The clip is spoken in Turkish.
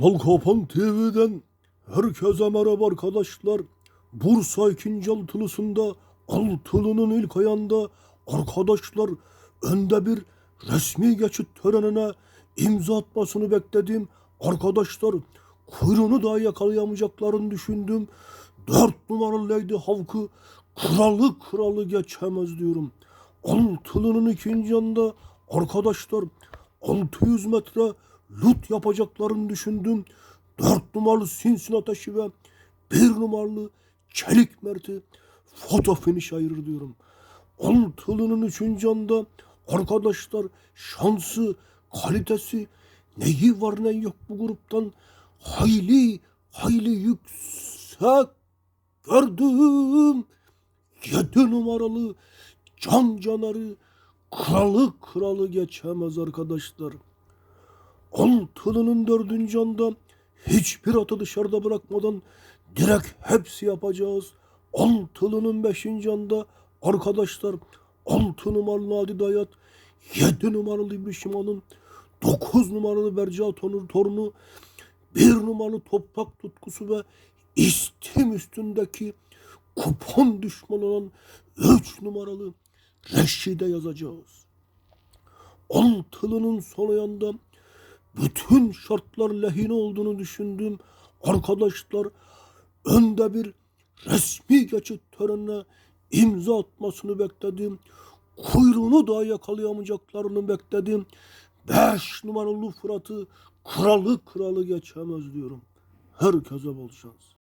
Nalkapan TV'den herkese merhaba arkadaşlar. Bursa 2. altılısında altılının ilk ayında arkadaşlar önde bir resmi geçit törenine imza atmasını bekledim. Arkadaşlar kuyruğunu daha yakalayamayacaklarını düşündüm. Dört numaralı Lady Havk'ı kralı kralı geçemez diyorum. Altılının ikinci yanında arkadaşlar 600 metre lut yapacaklarını düşündüm. 4 numaralı Sinsin Ateşi ve 1 numaralı Çelik Mert'i foto finish ayırır diyorum. Altılının üçüncü anda arkadaşlar şansı, kalitesi neyi var ne yok bu gruptan hayli hayli yüksek gördüm. 7 numaralı Can Canar'ı kralı kralı geçemez arkadaşlar. Altılının dördüncü anda hiçbir atı dışarıda bırakmadan direkt hepsi yapacağız. Altılının beşinci anda arkadaşlar altı numaralı Nadi Dayat, yedi numaralı İbrişiman'ın, dokuz numaralı Berca torunu, bir numaralı toprak tutkusu ve istim üstündeki kupon düşmanı olan üç numaralı Reşide yazacağız. Altılının sol ayağında bütün şartlar lehine olduğunu düşündüm. Arkadaşlar önde bir resmi geçit törenine imza atmasını bekledim. Kuyruğunu daha yakalayamayacaklarını bekledim. Beş numaralı Fırat'ı kralı kralı geçemez diyorum. Herkese bol şans.